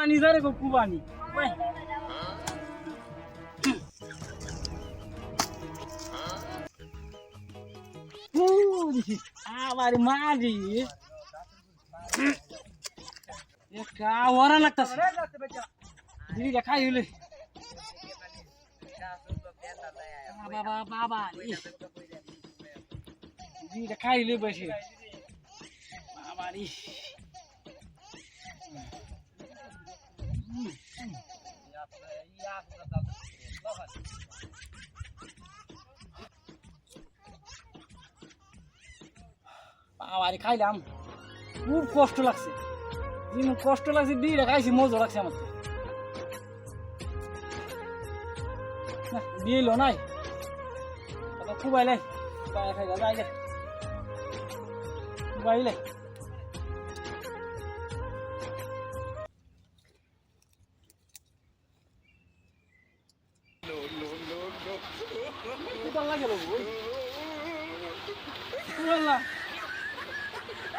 কুবানি যারে গো কুবানি আমার মারি একা ওরা লাগতাছে। দিদি খাই হইলে। বাবা বাবা দিদি খাই হইলে বসে। বাবা রে বাবারে, খাইলাম। খুব কষ্ট লাগছে। যেমন কষ্ট লাগছে বিড়ে খাইছি, মজা লাগছে আমার। না দিল নাই। খুবাইলে খাইলা, যাইলে। খুবাইলে কোথাও লাগে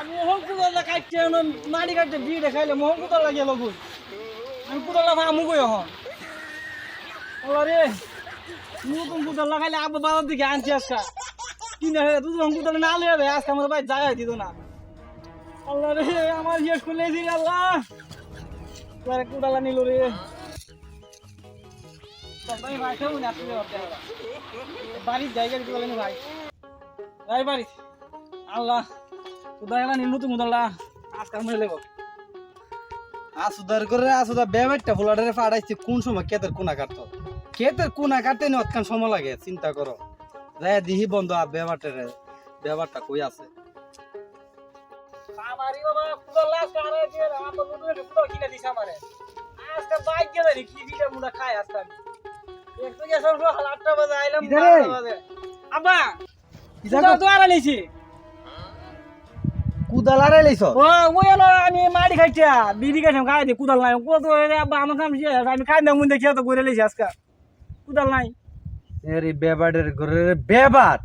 মোহন কুড়াল্লা কাটছে মাড়ি কাটছে বিড়ে খাইলে মোহন কুড়াল্লা গেল গুই আমি কুড়াল্লা ভামু গই ওলা রে নতুন কুড়াল্লা খাইলে আব্বা বাজার দিকে আনছি দুজন কুড়াল্লা না লিয়ে আমাদের ভাই জায়গায় দিত না আল্লাহ রে, আমার ইয়ে খুলে দিল আল্লাহ। কুড়াল্লা নিল রে। বাড়ির জায়গা দিতে পারলেন ভাই। ভাই বাড়ি। আল্লাহ উদয়লা নিল তুমি উদয়লা আজকাল মরে লেব? আসুদার করে আসুদা বেবেটটা ফুলাটারে ফাড়াইছে কোন সময় কেতের কোনা কাটতো কেতের কোনা কাটতে নি অতখান সময় লাগে চিন্তা করো। যাই দিহি বন্ধ আর বেবারটারে বেবারটা কই আছে? আমারি বাবা কুদল্লা কারে দিয়ে আমার তো মুদে কুদল কিনে দিছে আমারে। আজকে বাইক গেলে কি খায় আজকে একটু গেছে তো আটটা বাজে আইলাম বারোটা বাজে। আব্বা কুদল তো আর আইছি কুদালারে লইছ ও ওই হলো আমি খাইছি বিড়ি খাইছিলাম খাই দি কুদাল নাই। কত আব্বা আমার কাম শেষ আমি খাই না তো করে লেছি আজকে। কুদাল নাই। এরে বেবারের ঘরের বেবার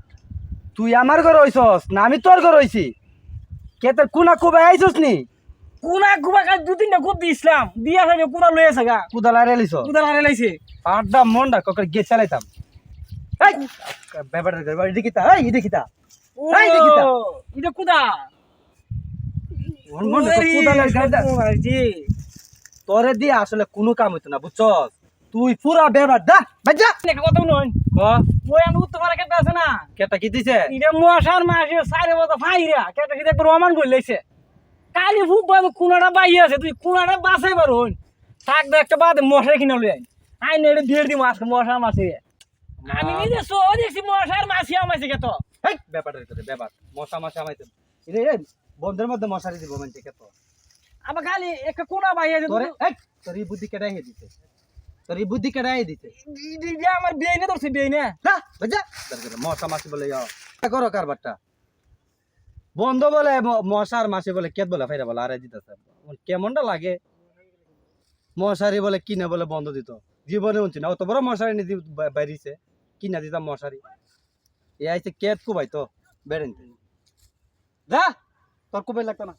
তুই আমার ঘর হইছস না আমি তোর ঘর হইছি? কেতের কোনা কুবাই আইছস নি? কুনা কাজ দু তিনটা দিছিলাম দিয়া ফেলে কুদাল লয়ে আছে গা। কুদালারে লইছ কুদাল আরে লাইছে। পাড্ডা মন্ডা ককর গে চালাইতাম। এই বেবারের ঘর বাড়ি দেখিতা এই দেখিতা এই দেখিতা ও, এটা কুদা? মন্ডা কুদালের গাড়িটা জি। তোরে দিয়ে আসলে কোনো কাম হইতো না বুঝছস? তুই পুরা বেবার দা বাজা লেখা কত নয়। ক? ওই আমি উত্তর পাড়া কেটে আছে না। কেটা কি দিছে? এটা মশার মাসে সাড়ে বছর ফাইরা। কেটে রমান কালি ফুক বাবু কুনাটা বাই আছে তুই কুনাটা বাসাই বার হন থাকবে একটা বাদে মশার কিনে লই আই নেড়ে দিয়ে দিম আজকে মশার মাসে আমি নিজে সো দেখছি মশার মাসি আমাইছে কে তো। হেই ব্যাপারটা করে ব্যাপার। মশা মশা আমাইতে রে বন্ধের মধ্যে মশারি দিব মানে কে তো। আবার খালি একটা কোনা বাই আছে তোরে এই তোর এই বুদ্ধি কেডাই হে দিতে তোর এই বুদ্ধি কেডাই দিতে আমার বিয়ে নে ধরছে বিয়ে নে না বাজা মশা মাসি বলে যাও করো কারবারটা। বন্ধ বলে মশার মাসি বলে, কেত বলে, ফাইরা বলে, আরে দিতেছে। কেমনটা লাগে? মশারি বলে, কিনে বলে, বন্ধ দিত। জীবনে উঠছে না, অত বড় মশারি নিয়ে বাইরিছে। কিনা দিতাম মশারি। এ আইছে কেত কুবাই তো বেড়েন যা! তোর কুবাই লাগতো না।